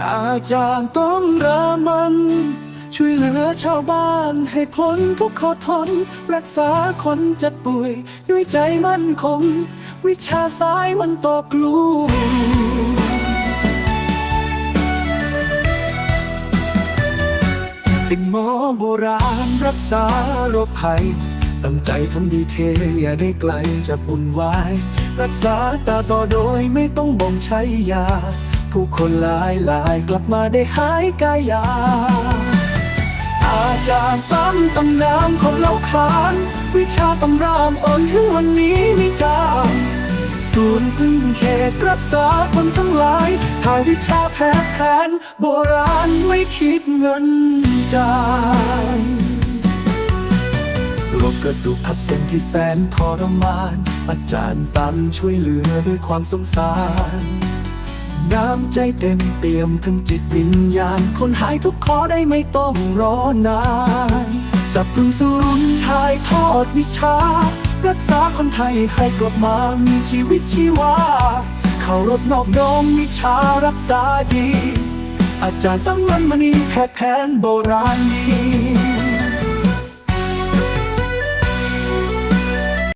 อาจารย์ต้นรามัน ช่วยเหลือชาวบ้านให้พ้นทุกข์ขอทน รักษาคนเจ็บป่วย ด้วยใจมั่นคง วิชาสายมันตกลูเป็นหมอโบราณรักษาโรคภัยตั้งใจทำดีเทอย่าได้ไกลจากบุญวาย รักษาตาต่อโดยไม่ต้องบ่งใช้ยา ผู้คนหลายหลายกลับมาได้หายกายยา อาจารย์ตั้มตำนานของเราคลาน วิชาตำรามอ่อนถึงวันนี้ไม่จางศูนย์พึ่งเขตรักษาคนทั้งหลายทางวิชาแพทย์แผนโบราณไม่คิดเงินจ่ายโรคกระดูกทับเส้นที่แสนทรมาน อาจารย์ตันช่วยเหลือด้วยความสงสาร น้ำใจเต็มเปี่ยมทั้งจิตวิญญาณ คนหายทุกขอได้ไม่ต้องรอนานจับพึ่งสู่รุ่นถ่ายทอดวิชา รักษาคนไทยให้กลับมามีชีวิตชีวา เขารบนอบน้อมวิชารักษาดี อาจารย์ตั้งมันมณีแพทย์แผนโบราณนี้